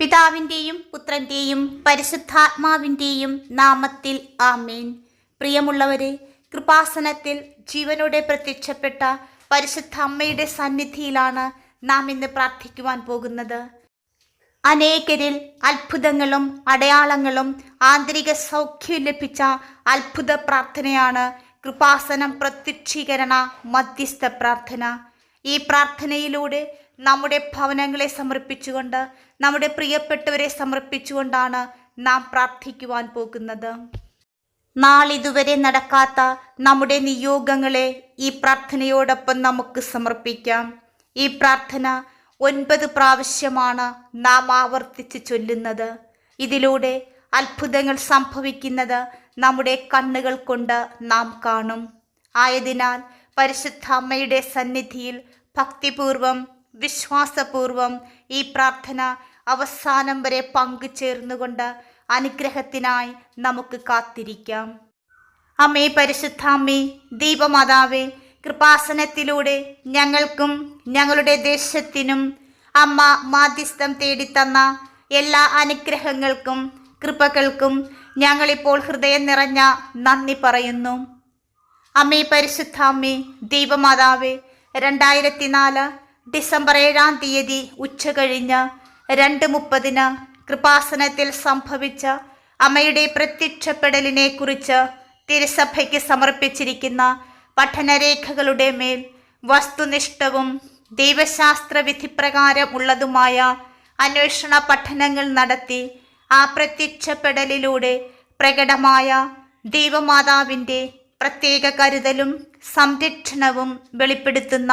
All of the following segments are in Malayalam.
പിതാവിന്റെയും പുത്രന്റെയും പരിശുദ്ധാത്മാവിന്റെയും നാമത്തിൽ ആമേൻ. പ്രിയമുള്ളവരെ കൃപാസനത്തിൽ ജീവനോടെ പ്രത്യക്ഷപ്പെട്ട പരിശുദ്ധ അമ്മയുടെ സന്നിധിയിലാണ് നാം ഇന്ന് പ്രാർത്ഥിക്കുവാൻ പോകുന്നത്. അനേകരിൽ അത്ഭുതങ്ങളും അടയാളങ്ങളും ആന്തരിക സൗഖ്യം ലഭിച്ച അത്ഭുത പ്രാർത്ഥനയാണ് കൃപാസനം പ്രത്യക്ഷീകരണ മധ്യസ്ഥ പ്രാർത്ഥന. ഈ പ്രാർത്ഥനയിലൂടെ നമ്മുടെ ഭവനങ്ങളെ സമർപ്പിച്ചുകൊണ്ട് നമ്മുടെ പ്രിയപ്പെട്ടവരെ സമർപ്പിച്ചുകൊണ്ടാണ് നാം പ്രാർത്ഥിക്കുവാൻ പോകുന്നത്. നാളിതുവരെ നടക്കാത്ത നമ്മുടെ നിയോഗങ്ങളെ ഈ പ്രാർത്ഥനയോടൊപ്പം നമുക്ക് സമർപ്പിക്കാം. ഈ പ്രാർത്ഥന ഒൻപത് പ്രാവശ്യമാണ് നാം ആവർത്തിച്ച് ചൊല്ലുന്നത്. ഇതിലൂടെ അത്ഭുതങ്ങൾ സംഭവിക്കുന്നത് നമ്മുടെ കണ്ണുകൾ കൊണ്ട് നാം കാണും. ആയതിനാൽ പരിശുദ്ധ അമ്മയുടെ സന്നിധിയിൽ ഭക്തിപൂർവം വിശ്വാസപൂർവം ഈ പ്രാർത്ഥന അവസാനം വരെ പങ്കുചേർന്നുകൊണ്ട് അനുഗ്രഹത്തിനായി നമുക്ക് കാത്തിരിക്കാം. അമ്മേ പരിശുദ്ധാമ്മേ ദീപമാതാവേ കൃപാസനത്തിലൂടെ ഞങ്ങൾക്കും ഞങ്ങളുടെ ദേശത്തിനും അമ്മ മാധ്യസ്ഥം തേടിത്തന്ന എല്ലാ അനുഗ്രഹങ്ങൾക്കും കൃപകൾക്കും ഞങ്ങളിപ്പോൾ ഹൃദയം നിറഞ്ഞ നന്ദി പറയുന്നു. അമ്മേ പരിശുദ്ധാമ്മേ ദീപമാതാവേ രണ്ടായിരത്തി നാല് ഡിസംബർ ഏഴാം തീയതി ഉച്ച കഴിഞ്ഞ് രണ്ട് മുപ്പതിന് കൃപാസനത്തിൽ സംഭവിച്ച അമ്മയുടെ പ്രത്യക്ഷപ്പെടലിനെ കുറിച്ച് തിരുസഭയ്ക്ക് സമർപ്പിച്ചിരിക്കുന്ന പഠനരേഖകളുടെ മേൽ വസ്തുനിഷ്ഠവും ദൈവശാസ്ത്ര വിധിപ്രകാരം ഉള്ളതുമായ അന്വേഷണ പഠനങ്ങൾ നടത്തി ആ പ്രത്യക്ഷപ്പെടലിലൂടെ പ്രകടമായ ദൈവമാതാവിന്റെ പ്രത്യേക കരുതലും സംരക്ഷണവും വെളിപ്പെടുത്തുന്ന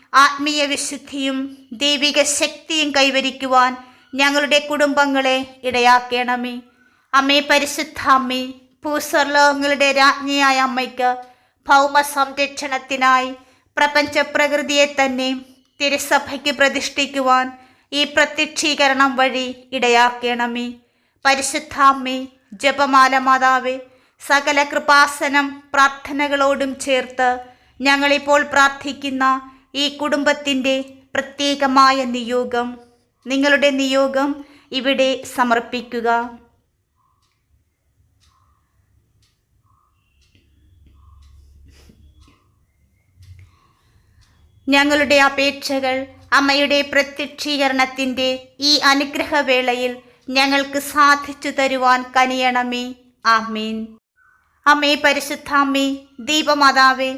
ആത്മീയ വിശുദ്ധിയും ദൈവിക ശക്തിയും കൈവരിക്കുവാൻ ഞങ്ങളുടെ കുടുംബങ്ങളെ ഇടയാക്കണമേ. അമ്മേ പരിശുദ്ധ അമ്മേ ഭൂസ്വർലോകങ്ങളുടെ രാജ്ഞിയായ അമ്മയ്ക്ക് ഭൗമ സംരക്ഷണത്തിനായി പ്രപഞ്ച പ്രകൃതിയെ തന്നെ തിരുസഭയ്ക്ക് പ്രതിഷ്ഠിക്കുവാൻ ഈ പ്രത്യക്ഷീകരണം വഴി ഇടയാക്കണമേ. പരിശുദ്ധാമ്മേ ജപമാല മാതാവേ സകല കൃപാസനം പ്രാർത്ഥനകളോടും ചേർത്ത് ഞങ്ങളിപ്പോൾ പ്രാർത്ഥിക്കുന്ന ഈ കുടുംബത്തിന്റെ പ്രത്യേകമായ നിയോഗം നിങ്ങളുടെ നിയോഗം ഇവിടെ സമർപ്പിക്കുക. ഞങ്ങളുടെ അപേക്ഷകൾ അമ്മയുടെ പ്രത്യക്ഷീകരണത്തിന്റെ ഈ അനുഗ്രഹവേളയിൽ ഞങ്ങൾക്ക് സാധിച്ചു തരുവാൻ കനിയണമേ. ആമീൻ. അമ്മേ പരിശുദ്ധാമ്മേ ദീപമാതാവേ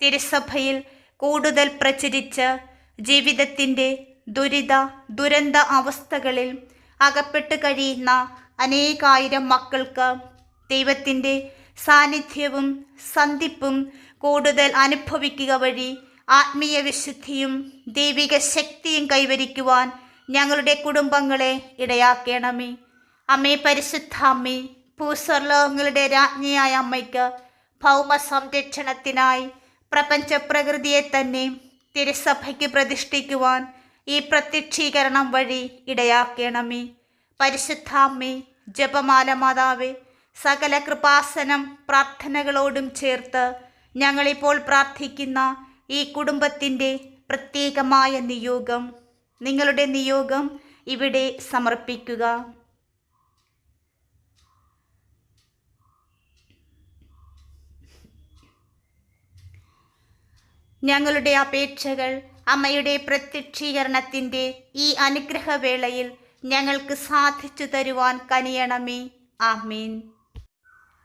തിരുസഭയിൽ കൂടുതൽ പ്രചരിച്ച് ജീവിതത്തിന്റെ ദുരിത ദുരന്ത അവസ്ഥകളിൽ അകപ്പെട്ട് കഴിയുന്ന അനേകായിരം മക്കൾക്ക് ദൈവത്തിന്റെ സാന്നിധ്യവും സന്ധിപ്പും കൂടുതൽ അനുഭവിക്കുക വഴി ആത്മീയ വിശുദ്ധിയും ദൈവിക ശക്തിയും കൈവരിക്കുവാൻ ഞങ്ങളുടെ കുടുംബങ്ങളെ ഇടയാക്കണമേ. അമ്മേ പരിശുദ്ധ അമ്മേ ഭൂസ്വർലോകങ്ങളുടെ രാജ്ഞിയായ അമ്മയ്ക്ക് ഭൗമ സംരക്ഷണത്തിനായി പ്രപഞ്ച പ്രകൃതിയെ തന്നെ തിരുസഭയ്ക്ക് പ്രതിഷ്ഠിക്കുവാൻ ഈ പ്രത്യക്ഷീകരണം വഴി ഇടയാക്കണമേ. പരിശുദ്ധാമ്മേ ജപമാല മാതാവേ സകല കൃപാസനം പ്രാർത്ഥനകളോടും ചേർത്ത് ഞങ്ങളിപ്പോൾ പ്രാർത്ഥിക്കുന്ന ഈ കുടുംബത്തിന്റെ പ്രത്യേകമായ നിയോഗം. നിങ്ങളുടെ നിയോഗം ഇവിടെ സമർപ്പിക്കുക. ഞങ്ങളുടെ അപേക്ഷകൾ അമ്മയുടെ പ്രത്യക്ഷീകരണത്തിന്റെ ഈ അനുഗ്രഹവേളയിൽ ഞങ്ങൾക്ക് സാധിച്ചു തരുവാൻ കനിയണമേ. ആമീൻ.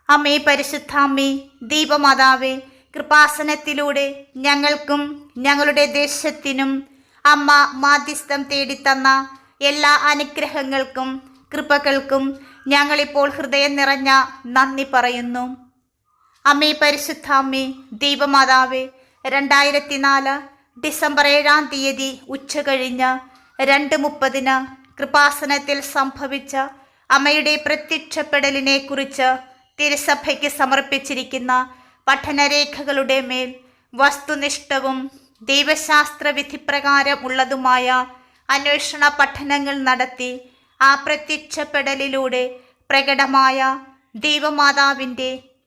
അമ്മേ പരിശുദ്ധാമ്മേ ദീപമാതാവേ കൃപാസനത്തിലൂടെ ഞങ്ങൾക്കും ഞങ്ങളുടെ ദേശത്തിനും അമ്മ മാധ്യസ്ഥം തേടിത്തന്ന എല്ലാ അനുഗ്രഹങ്ങൾക്കും കൃപകൾക്കും ഞങ്ങളിപ്പോൾ ഹൃദയം നിറഞ്ഞ നന്ദി പറയുന്നു. അമ്മേ പരിശുദ്ധാമ്മേ ദൈവമാതാവേ രണ്ടായിരത്തി നാല് ഡിസംബർ ഏഴാം തീയതി ഉച്ച കഴിഞ്ഞ് രണ്ട് മുപ്പതിന് കൃപാസനത്തിൽ സംഭവിച്ച അമ്മയുടെ പ്രത്യക്ഷപ്പെടലിനെ കുറിച്ച് തിരുസഭയ്ക്ക് സമർപ്പിച്ചിരിക്കുന്ന പഠനരേഖകളുടെ മേൽ വസ്തുനിഷ്ഠവും ദൈവശാസ്ത്ര വിധിപ്രകാരം ഉള്ളതുമായ അന്വേഷണ പഠനങ്ങൾ നടത്തി ആ പ്രത്യക്ഷപ്പെടലിലൂടെ പ്രകടമായ ദൈവമാതാവിന്റെ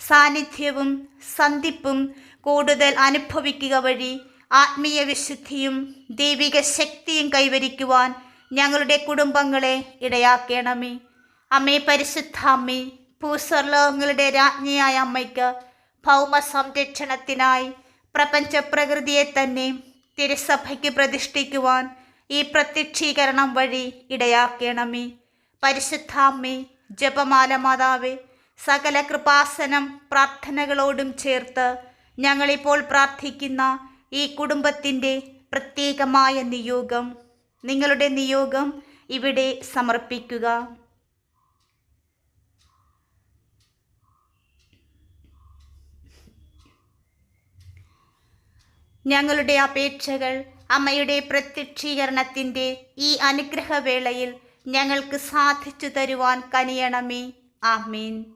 സാന്നിധ്യവും സന്ധിപ്പും കൂടുതൽ അനുഭവിക്കുക വഴി ആത്മീയ വിശുദ്ധിയും ദൈവിക ശക്തിയും കൈവരിക്കുവാൻ ഞങ്ങളുടെ കുടുംബങ്ങളെ ഇടയാക്കണമേ. അമ്മേ പരിശുദ്ധ അമ്മേ ഭൂസ്വർലോകങ്ങളുടെ രാജ്ഞിയായ അമ്മയ്ക്ക് ഭൗമ സംരക്ഷണത്തിനായി പ്രപഞ്ച പ്രകൃതിയെ തന്നെ തിരുസഭയ്ക്ക് പ്രതിഷ്ഠിക്കുവാൻ ഈ പ്രത്യക്ഷീകരണം വഴി ഇടയാക്കണമേ. പരിശുദ്ധാമ്മേ ജപമാല മാതാവേ സകല കൃപാസനം പ്രാർത്ഥനകളോടും ചേർത്ത് ഞങ്ങളിപ്പോൾ പ്രാർത്ഥിക്കുന്ന ഈ കുടുംബത്തിന്റെ പ്രത്യേകമായ നിയോഗം നിങ്ങളുടെ നിയോഗം ഇവിടെ സമർപ്പിക്കുക. ഞങ്ങളുടെ അപേക്ഷകൾ അമ്മയുടെ പ്രത്യക്ഷീകരണത്തിന്റെ ഈ അനുഗ്രഹവേളയിൽ ഞങ്ങൾക്ക് സാധിച്ചു തരുവാൻ കനിയണമേ. ആമീൻ.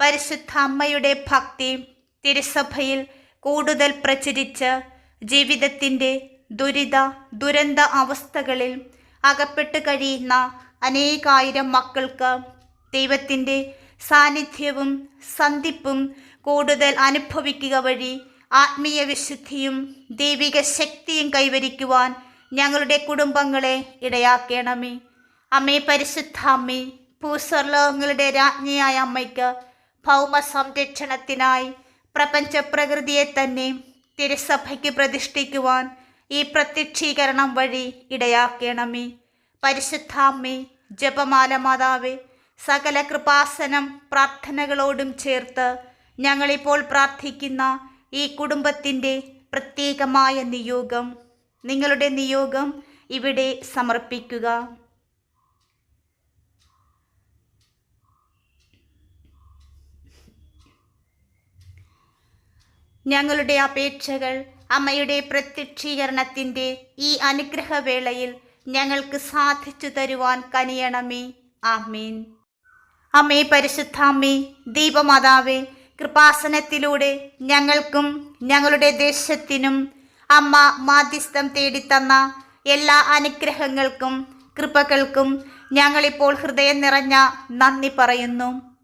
പരിശുദ്ധ അമ്മയുടെ ഭക്തി തിരുസഭയിൽ കൂടുതൽ പ്രചരിച്ച് ജീവിതത്തിന്റെ ദുരിത ദുരന്ത അവസ്ഥകളിൽ അകപ്പെട്ട് കഴിയുന്ന അനേകായിരം മക്കൾക്ക് ദൈവത്തിന്റെ സാന്നിധ്യവും സന്ധിപ്പും കൂടുതൽ അനുഭവിക്കുക വഴി ആത്മീയ വിശുദ്ധിയും ദൈവിക ശക്തിയും കൈവരിക്കുവാൻ ഞങ്ങളുടെ കുടുംബങ്ങളെ ഇടയാക്കണമേ. അമ്മേ പരിശുദ്ധ അമ്മേ ഭൂസ്വർലോകങ്ങളുടെ രാജ്ഞിയായ അമ്മയ്ക്ക് ഭൗമ സംരക്ഷണത്തിനായി പ്രപഞ്ച പ്രകൃതിയെ തന്നെ തിരുസഭയ്ക്ക് പ്രതിഷ്ഠിക്കുവാൻ ഈ പ്രത്യക്ഷീകരണം വഴി ഇടയാക്കണമേ. പരിശുദ്ധാമ്മേ ജപമാല മാതാവേ സകല കൃപാസനം പ്രാർത്ഥനകളോടും ചേർത്ത് ഞങ്ങളിപ്പോൾ പ്രാർത്ഥിക്കുന്ന ഈ കുടുംബത്തിന്റെ പ്രത്യേകമായ നിയോഗം നിങ്ങളുടെ നിയോഗം ഇവിടെ സമർപ്പിക്കുക. ഞങ്ങളുടെ അപേക്ഷകൾ അമ്മയുടെ പ്രത്യക്ഷീകരണത്തിന്റെ ഈ അനുഗ്രഹവേളയിൽ ഞങ്ങൾക്ക് സാധിച്ചു തരുവാൻ കനിയണമേ. ആമീൻ. അമ്മേ പരിശുദ്ധാമ്മേ ദീപമാതാവേ കൃപാസനത്തിലൂടെ ഞങ്ങൾക്കും ഞങ്ങളുടെ ദേശത്തിനും അമ്മ മാധ്യസ്ഥം തേടിത്തന്ന എല്ലാ അനുഗ്രഹങ്ങൾക്കും കൃപകൾക്കും ഞങ്ങളിപ്പോൾ ഹൃദയം നിറഞ്ഞ നന്ദി പറയുന്നു.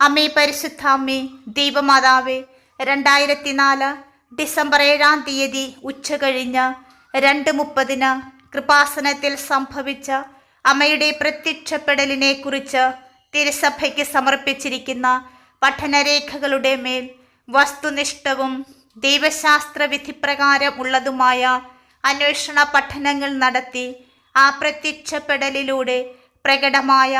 അമ്മേ പരിശുദ്ധാമ്മേ ദൈവമാതാവേ രണ്ടായിരത്തി നാല് ഡിസംബർ ഏഴാം തീയതി ഉച്ച കഴിഞ്ഞ് രണ്ട് മുപ്പതിന് കൃപാസനത്തിൽ സംഭവിച്ച അമ്മയുടെ പ്രത്യക്ഷപ്പെടലിനെ കുറിച്ച് തിരുസഭയ്ക്ക് സമർപ്പിച്ചിരിക്കുന്ന പഠനരേഖകളുടെ മേൽ വസ്തുനിഷ്ഠവും ദൈവശാസ്ത്ര വിധിപ്രകാരം ഉള്ളതുമായ അന്വേഷണ പഠനങ്ങൾ നടത്തി ആ പ്രത്യക്ഷപ്പെടലിലൂടെ പ്രകടമായ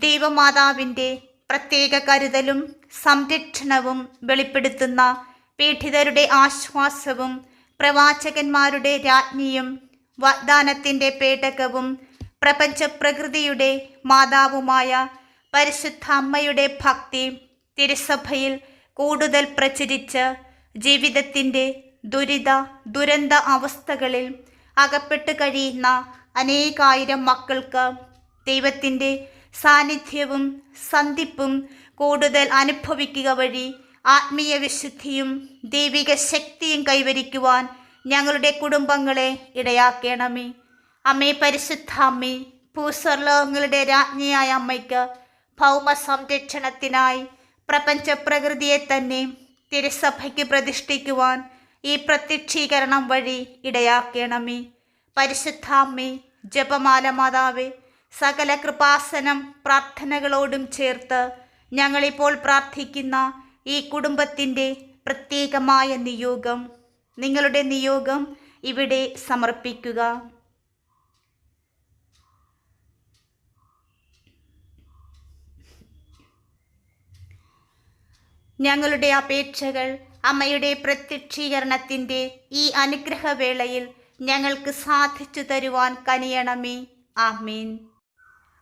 ദൈവമാതാവിന്റെ പ്രത്യേക കരുതലും സംരക്ഷണവും വെളിപ്പെടുത്തുന്ന പീഡിതരുടെ ആശ്വാസവും പ്രവാചകന്മാരുടെ രാജ്ഞിയും വാഗ്ദാനത്തിന്റെ പേടകവും പ്രപഞ്ചപ്രകൃതിയുടെ മാതാവുമായ പരിശുദ്ധ അമ്മയുടെ ഭക്തി തിരുസഭയിൽ കൂടുതൽ പ്രചരിച്ച് ജീവിതത്തിന്റെ ദുരിത ദുരന്ത അവസ്ഥകളിൽ അകപ്പെട്ട് കഴിയുന്ന അനേകായിരം മക്കൾക്ക് ദൈവത്തിന്റെ സാന്നിധ്യവും സന്ധിപ്പും കൂടുതൽ അനുഭവിക്കുക വഴി ആത്മീയ വിശുദ്ധിയും ദൈവിക ശക്തിയും കൈവരിക്കുവാൻ ഞങ്ങളുടെ കുടുംബങ്ങളെ ഇടയാക്കണമേ. അമ്മേ പരിശുദ്ധ അമ്മേ ഭൂസ്വർലോകങ്ങളുടെ രാജ്ഞിയായ അമ്മയ്ക്ക് ഭൗമ സംരക്ഷണത്തിനായി പ്രപഞ്ച പ്രകൃതിയെ തന്നെ തിരുസഭയ്ക്ക് പ്രതിഷ്ഠിക്കുവാൻ ഈ പ്രത്യക്ഷീകരണം വഴി ഇടയാക്കണമേ. പരിശുദ്ധാമ്മേ ജപമാല മാതാവേ സകല കൃപാസനം പ്രാർത്ഥനകളോടും ചേർത്ത് ഞങ്ങളിപ്പോൾ പ്രാർത്ഥിക്കുന്ന ഈ കുടുംബത്തിന്റെ പ്രത്യേകമായ നിയോഗം നിങ്ങളുടെ നിയോഗം ഇവിടെ സമർപ്പിക്കുക. ഞങ്ങളുടെ അപേക്ഷകൾ അമ്മയുടെ പ്രത്യക്ഷീകരണത്തിന്റെ ഈ അനുഗ്രഹവേളയിൽ ഞങ്ങൾക്ക് സാധിച്ചു തരുവാൻ കനിയണമേ. ആമീൻ.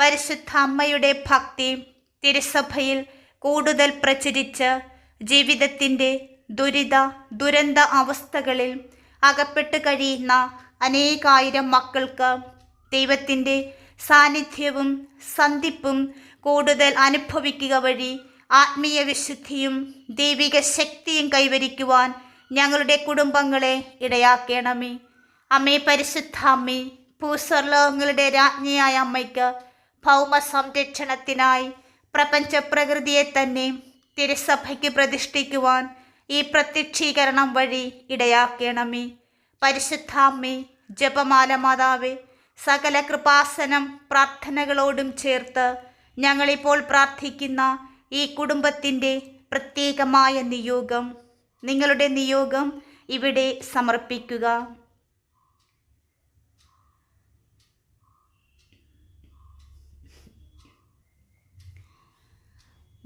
പരിശുദ്ധ അമ്മയുടെ ഭക്തി തിരുസഭയിൽ കൂടുതൽ പ്രചരിച്ച് ജീവിതത്തിന്റെ ദുരിത ദുരന്ത അവസ്ഥകളിൽ അകപ്പെട്ട് കഴിയുന്ന അനേകായിരം മക്കൾക്ക് ദൈവത്തിന്റെ സാന്നിധ്യവും സന്ധിപ്പും കൂടുതൽ അനുഭവിക്കുക വഴി ആത്മീയ വിശുദ്ധിയും ദൈവിക ശക്തിയും കൈവരിക്കുവാൻ ഞങ്ങളുടെ കുടുംബങ്ങളെ ഇടയാക്കണമേ. അമ്മേ പരിശുദ്ധ അമ്മേ ഭൂസ്വർലോകങ്ങളുടെ രാജ്ഞിയായ അമ്മയ്ക്ക് ഭൗമ സംരക്ഷണത്തിനായി പ്രപഞ്ച പ്രകൃതിയെ തന്നെ തിരുസഭയ്ക്ക് പ്രതിഷ്ഠിക്കുവാൻ ഈ പ്രത്യക്ഷീകരണം വഴി ഇടയാക്കണമേ. പരിശുദ്ധാമ്മേ ജപമാല മാതാവേ സകല കൃപാസനം പ്രാർത്ഥനകളോടും ചേർത്ത് ഞങ്ങളിപ്പോൾ പ്രാർത്ഥിക്കുന്ന ഈ കുടുംബത്തിന്റെ പ്രത്യേകമായ നിയോഗം നിങ്ങളുടെ നിയോഗം ഇവിടെ സമർപ്പിക്കുക.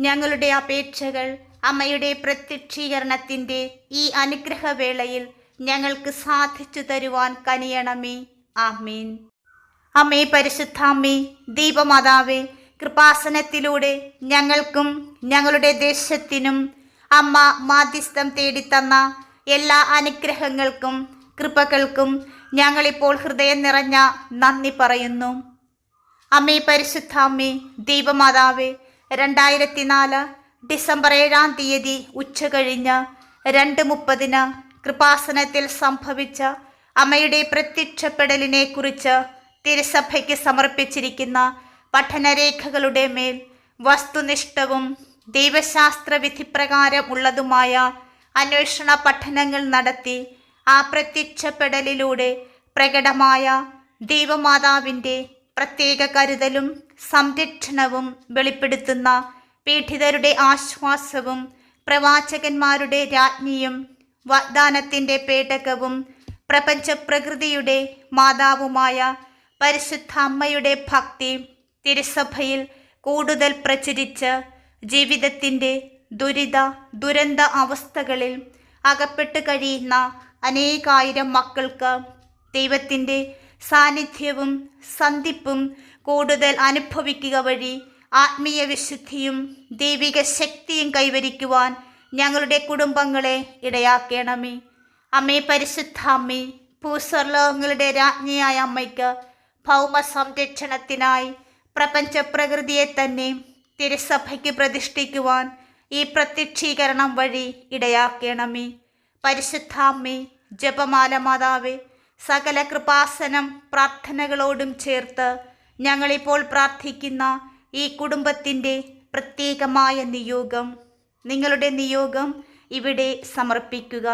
ഞങ്ങളുടെ അപേക്ഷകൾ അമ്മയുടെ പ്രത്യക്ഷീകരണത്തിന്റെ ഈ അനുഗ്രഹവേളയിൽ ഞങ്ങൾക്ക് സാധിച്ചു തരുവാൻ കനിയണമേ. ആമീൻ. അമ്മേ പരിശുദ്ധാമ്മേ ദീപമാതാവേ കൃപാസനത്തിലൂടെ ഞങ്ങൾക്കും ഞങ്ങളുടെ ദേശത്തിനും അമ്മ മാധ്യസ്ഥം തേടിത്തന്ന എല്ലാ അനുഗ്രഹങ്ങൾക്കും കൃപകൾക്കും ഞങ്ങളിപ്പോൾ ഹൃദയം നിറഞ്ഞ നന്ദി പറയുന്നു. അമ്മേ പരിശുദ്ധാമ്മേ ദീപമാതാവേ രണ്ടായിരത്തി നാല് ഡിസംബർ ഏഴാം തീയതി ഉച്ച കഴിഞ്ഞ് രണ്ട് മുപ്പതിന് കൃപാസനത്തിൽ സംഭവിച്ച അമ്മയുടെ പ്രത്യക്ഷപ്പെടലിനെ കുറിച്ച് തിരുസഭയ്ക്ക് സമർപ്പിച്ചിരിക്കുന്ന പഠനരേഖകളുടെ മേൽ വസ്തുനിഷ്ഠവും ദൈവശാസ്ത്ര വിധിപ്രകാരം ഉള്ളതുമായ അന്വേഷണ പഠനങ്ങൾ നടത്തി ആ പ്രത്യക്ഷപ്പെടലിലൂടെ പ്രകടമായ ദൈവമാതാവിന്റെ പ്രത്യേക കരുതലും സംരക്ഷണവും വെളിപ്പെടുത്തുന്ന പീഡിതരുടെ ആശ്വാസവും പ്രവാചകന്മാരുടെ രാജ്ഞിയും വാഗ്ദാനത്തിന്റെ പേടകവും പ്രപഞ്ചപ്രകൃതിയുടെ മാതാവുമായ പരിശുദ്ധ അമ്മയുടെ ഭക്തി തിരുസഭയിൽ കൂടുതൽ പ്രചരിച്ച് ജീവിതത്തിന്റെ ദുരിത ദുരന്ത അവസ്ഥകളിൽ അകപ്പെട്ട് കഴിയുന്ന അനേകായിരം മക്കൾക്ക് ദൈവത്തിന്റെ സാന്നിധ്യവും സന്ധിപ്പും കൂടുതൽ അനുഭവിക്കുക വഴി ആത്മീയ വിശുദ്ധിയും ദൈവിക ശക്തിയും കൈവരിക്കുവാൻ ഞങ്ങളുടെ കുടുംബങ്ങളെ ഇടയാക്കണമേ. അമ്മേ പരിശുദ്ധ അമ്മേ ഭൂസ്വർലോകങ്ങളുടെ രാജ്ഞിയായ അമ്മയ്ക്ക് ഭൗമ സംരക്ഷണത്തിനായി പ്രപഞ്ച പ്രകൃതിയെ തന്നെ തിരുസഭയ്ക്ക് പ്രതിഷ്ഠിക്കുവാൻ ഈ പ്രത്യക്ഷീകരണം വഴി ഇടയാക്കണമേ. പരിശുദ്ധാമ്മേ ജപമാല മാതാവേ സകല കൃപാസനം പ്രാർത്ഥനകളോടും ചേർത്ത് ഞങ്ങളിപ്പോൾ പ്രാർത്ഥിക്കുന്ന ഈ കുടുംബത്തിന്റെ പ്രത്യേകമായ നിയോഗം നിങ്ങളുടെ നിയോഗം ഇവിടെ സമർപ്പിക്കുക.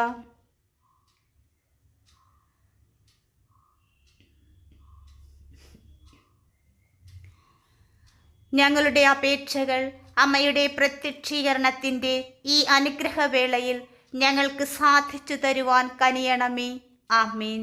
ഞങ്ങളുടെ അപേക്ഷകൾ അമ്മയുടെ പ്രത്യക്ഷീകരണത്തിന്റെ ഈ അനുഗ്രഹവേളയിൽ ഞങ്ങൾക്ക് സാധിച്ചു തരുവാൻ കനിയണമേ. ആമീൻ.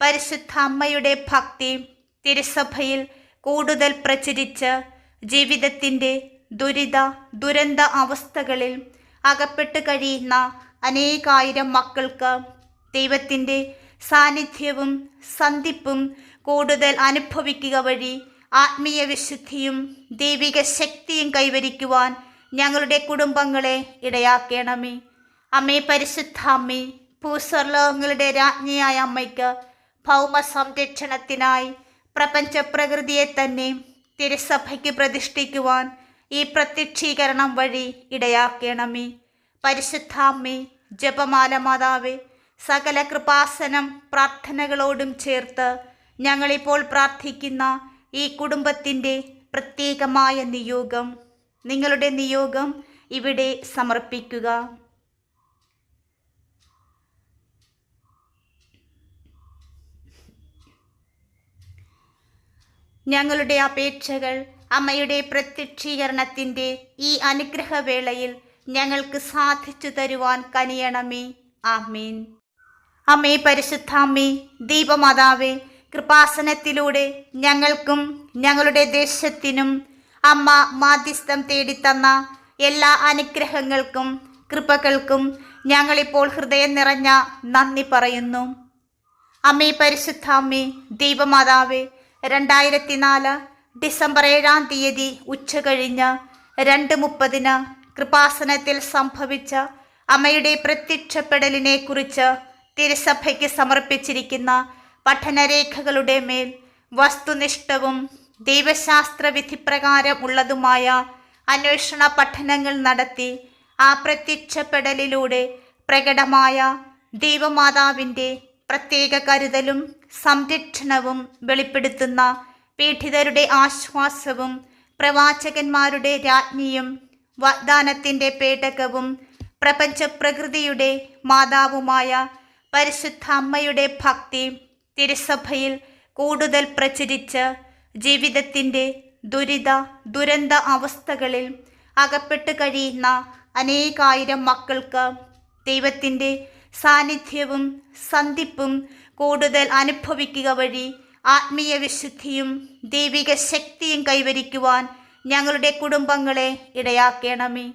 പരിശുദ്ധ അമ്മയുടെ ഭക്തി തിരുസഭയിൽ കൂടുതൽ പ്രചരിച്ച് ജീവിതത്തിന്റെ ദുരിത ദുരന്ത അവസ്ഥകളിൽ അകപ്പെട്ട് കഴിയുന്ന അനേകായിരം മക്കൾക്ക് ദൈവത്തിന്റെ സാന്നിധ്യവും സന്ധിപ്പും കൂടുതൽ അനുഭവിക്കുക വഴി ആത്മീയ വിശുദ്ധിയും ദൈവിക ശക്തിയും കൈവരിക്കുവാൻ ഞങ്ങളുടെ കുടുംബങ്ങളെ ഇടയാക്കണമേ. അമ്മേ പരിശുദ്ധ അമ്മേ ഭൂസ്വർലോകങ്ങളുടെ രാജ്ഞിയായ അമ്മയ്ക്ക് ഭൗമ സംരക്ഷണത്തിനായി പ്രപഞ്ച പ്രകൃതിയെ തന്നെ തിരുസഭയ്ക്ക് പ്രതിഷ്ഠിക്കുവാൻ ഈ പ്രത്യക്ഷീകരണം വഴി ഇടയാക്കണമേ. പരിശുദ്ധാമ്മേ ജപമാല മാതാവേ സകല കൃപാസനം പ്രാർത്ഥനകളോടും ചേർത്ത് ഞങ്ങളിപ്പോൾ പ്രാർത്ഥിക്കുന്ന ഈ കുടുംബത്തിന്റെ പ്രത്യേകമായ നിയോഗം നിങ്ങളുടെ നിയോഗം ഇവിടെ സമർപ്പിക്കുക. ഞങ്ങളുടെ അപേക്ഷകൾ അമ്മയുടെ പ്രത്യക്ഷീകരണത്തിന്റെ ഈ അനുഗ്രഹവേളയിൽ ഞങ്ങൾക്ക് സാധിച്ചു തരുവാൻ കനിയണമേ. ആമീൻ. അമ്മേ പരിശുദ്ധാമ്മേ ദീപമാതാവേ കൃപാസനത്തിലൂടെ ഞങ്ങൾക്കും ഞങ്ങളുടെ ദേശത്തിനും അമ്മ മാധ്യസ്ഥം തേടിത്തന്ന എല്ലാ അനുഗ്രഹങ്ങൾക്കും കൃപകൾക്കും ഞങ്ങളിപ്പോൾ ഹൃദയം നിറഞ്ഞ നന്ദി പറയുന്നു. അമ്മേ പരിശുദ്ധാമ്മേ ദീപമാതാവേ രണ്ടായിരത്തി നാല് ഡിസംബർ ഏഴാം തീയതി ഉച്ച കഴിഞ്ഞ് രണ്ട് മുപ്പതിന് കൃപാസനത്തിൽ സംഭവിച്ച അമ്മയുടെ പ്രത്യക്ഷപ്പെടലിനെ കുറിച്ച് തിരുസഭയ്ക്ക് സമർപ്പിച്ചിരിക്കുന്ന പഠനരേഖകളുടെ മേൽ വസ്തുനിഷ്ഠവും ദൈവശാസ്ത്ര വിധിപ്രകാരം ഉള്ളതുമായ അന്വേഷണ പഠനങ്ങൾ നടത്തി ആ പ്രത്യക്ഷപ്പെടലിലൂടെ പ്രകടമായ ദൈവമാതാവിന്റെ പ്രത്യേക കരുതലും സംരക്ഷണവും വെളിപ്പെടുത്തുന്ന പീഡിതരുടെ ആശ്വാസവും പ്രവാചകന്മാരുടെ രാജ്ഞിയും വാഗ്ദാനത്തിന്റെ പേടകവും പ്രപഞ്ചപ്രകൃതിയുടെ മാതാവുമായ പരിശുദ്ധ അമ്മയുടെ ഭക്തി തിരുസഭയിൽ കൂടുതൽ പ്രചരിച്ച് ജീവിതത്തിന്റെ ദുരിത ദുരന്ത അവസ്ഥകളിൽ അകപ്പെട്ട് കഴിയുന്ന അനേകായിരം മക്കൾക്ക് ദൈവത്തിന്റെ സാന്നിധ്യവും സന്ധിപ്പും കൂടുതൽ അനുഭവിക്കുക വഴി ആത്മീയ വിശുദ്ധിയും ദൈവിക ശക്തിയും കൈവരിക്കുവാൻ ഞങ്ങളുടെ കുടുംബങ്ങളെ ഇടയാക്കണമേ.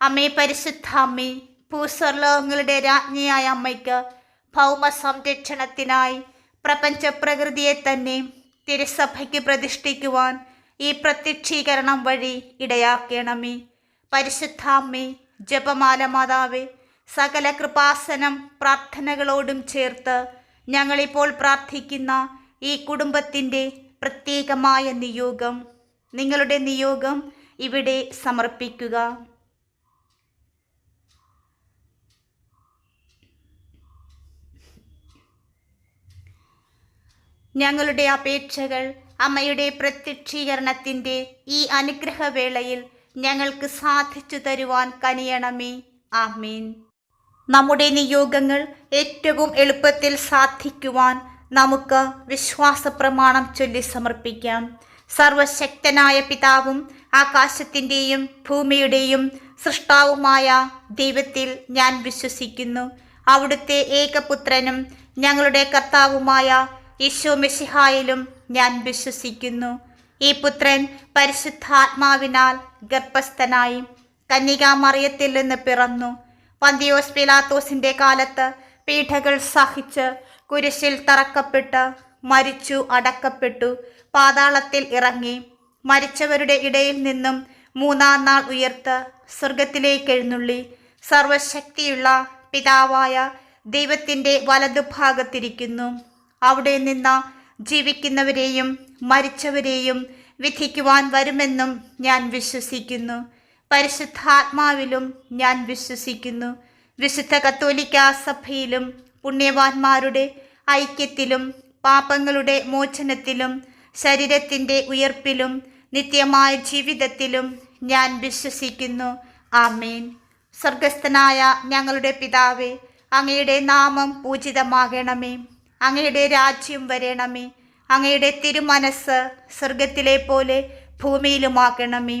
അമ്മേ പരിശുദ്ധ അമ്മേ ഭൂസ്വർലോകങ്ങളുടെ രാജ്ഞിയായ അമ്മയ്ക്ക് ഭൗമ സംരക്ഷണത്തിനായി പ്രപഞ്ച പ്രകൃതിയെ തന്നെ തിരുസഭയ്ക്ക് പ്രതിഷ്ഠിക്കുവാൻ ഈ പ്രത്യക്ഷീകരണം വഴി ഇടയാക്കണമേ. പരിശുദ്ധാമ്മേ ജപമാല മാതാവേ സകല കൃപാസനം പ്രാർത്ഥനകളോടും ചേർത്ത് ഞങ്ങളിപ്പോൾ പ്രാർത്ഥിക്കുന്ന ഈ കുടുംബത്തിന്റെ പ്രത്യേകമായ നിയോഗം നിങ്ങളുടെ നിയോഗം ഇവിടെ സമർപ്പിക്കുക. ഞങ്ങളുടെ അപേക്ഷകൾ അമ്മയുടെ പ്രത്യക്ഷീകരണത്തിന്റെ ഈ അനുഗ്രഹവേളയിൽ ഞങ്ങൾക്ക് സാധിച്ചു തരുവാൻ കനിയണമേ. ആമീൻ. നമ്മുടെ നിയോഗങ്ങൾ ഏറ്റവും എളുപ്പത്തിൽ സാധിക്കുവാൻ നമുക്ക് വിശ്വാസ പ്രമാണം ചൊല്ലി സമർപ്പിക്കാം. സർവശക്തനായ പിതാവും ആകാശത്തിന്റെയും ഭൂമിയുടെയും സൃഷ്ടാവുമായ ദൈവത്തിൽ ഞാൻ വിശ്വസിക്കുന്നു. അവിടുത്തെ ഏകപുത്രനും ഞങ്ങളുടെ കർത്താവുമായ ഈശോ മിഷിഹായിലും ഞാൻ വിശ്വസിക്കുന്നു. ഈ പുത്രൻ പരിശുദ്ധാത്മാവിനാൽ ഗർഭസ്ഥനായി. കന്യകാമറിയത്തിൽ നിന്ന് പിറന്നു. പന്തിയോസ് പിലാത്തോസിന്റെ കാലത്ത് പീഠകൾ സഹിച്ച് കുരിശിൽ തറക്കപ്പെട്ട് മരിച്ചു അടക്കപ്പെട്ടു. പാതാളത്തിൽ ഇറങ്ങി. മരിച്ചവരുടെ ഇടയിൽ നിന്നും മൂന്നാം നാൾ ഉയർത്ത് സ്വർഗത്തിലേക്ക് എഴുന്നള്ളി. സർവശക്തിയുള്ള പിതാവായ ദൈവത്തിന്റെ വലതുഭാഗത്തിരിക്കുന്നു. അവിടെ നിന്ന് ജീവിക്കുന്നവരെയും മരിച്ചവരെയും വിധിക്കുവാൻ വരുമെന്നും ഞാൻ വിശ്വസിക്കുന്നു. പരിശുദ്ധാത്മാവിലും ഞാൻ വിശ്വസിക്കുന്നു. വിശുദ്ധ കത്തോലിക്ക സഭയിലും പുണ്യവാന്മാരുടെ ഐക്യത്തിലും പാപങ്ങളുടെ മോചനത്തിലും ശരീരത്തിന്റെ ഉയർപ്പിലും നിത്യമായ ജീവിതത്തിലും ഞാൻ വിശ്വസിക്കുന്നു. ആമേൻ. സ്വർഗസ്ഥനായ ഞങ്ങളുടെ പിതാവേ അങ്ങയുടെ നാമം പൂജിതമാകണമേ. അങ്ങയുടെ രാജ്യം വരണമേ. അങ്ങയുടെ തിരുമനസ് സ്വർഗത്തിലെ പോലെ ഭൂമിയിലുമാക്കണമേ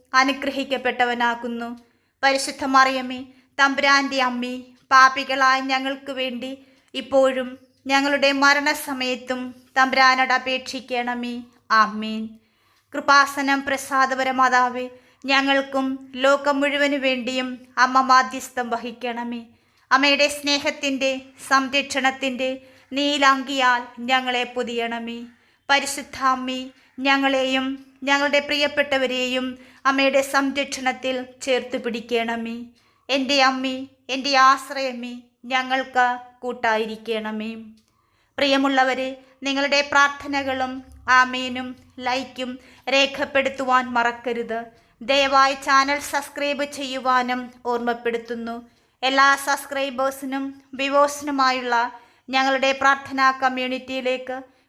അനുഗ്രഹിക്കപ്പെട്ടവനാകുന്നു. പരിശുദ്ധ മറിയമേ തമ്പുരാന്റെ അമ്മി പാപികളായ ഞങ്ങൾക്ക് വേണ്ടി ഇപ്പോഴും ഞങ്ങളുടെ മരണസമയത്തും തമ്പുരാനോട് അപേക്ഷിക്കണമേ. ആമീൻ. കൃപാസനം പ്രസാദപരമാതാവേ ഞങ്ങൾക്കും ലോകം മുഴുവനു വേണ്ടിയും അമ്മ മാധ്യസ്ഥം വഹിക്കണമേ. അമ്മയുടെ സ്നേഹത്തിന്റെ സംരക്ഷണത്തിന്റെ നീലാങ്കിയാൽ ഞങ്ങളെ പൊതിയണമേ. പരിശുദ്ധ അമ്മി ഞങ്ങളെയും ഞങ്ങളുടെ പ്രിയപ്പെട്ടവരെയും അമ്മയുടെ സംരക്ഷണത്തിൽ ചേർത്ത് പിടിക്കണമേ. എന്റെ അമ്മി എന്റെ ആശ്രയമേ ഞങ്ങൾക്ക് കൂട്ടായിരിക്കണമേ. പ്രിയമുള്ളവരെ നിങ്ങളുടെ പ്രാർത്ഥനകളും ആമേനും ലൈക്കും രേഖപ്പെടുത്തുവാൻ മറക്കരുത്. ദയവായി ചാനൽ സബ്സ്ക്രൈബ് ചെയ്യുവാനും ഓർമ്മപ്പെടുത്തുന്നു. എല്ലാ സബ്സ്ക്രൈബേഴ്സിനും വിവോസിനുമായുള്ള ഞങ്ങളുടെ പ്രാർത്ഥനാ കമ്മ്യൂണിറ്റിയിലേക്ക്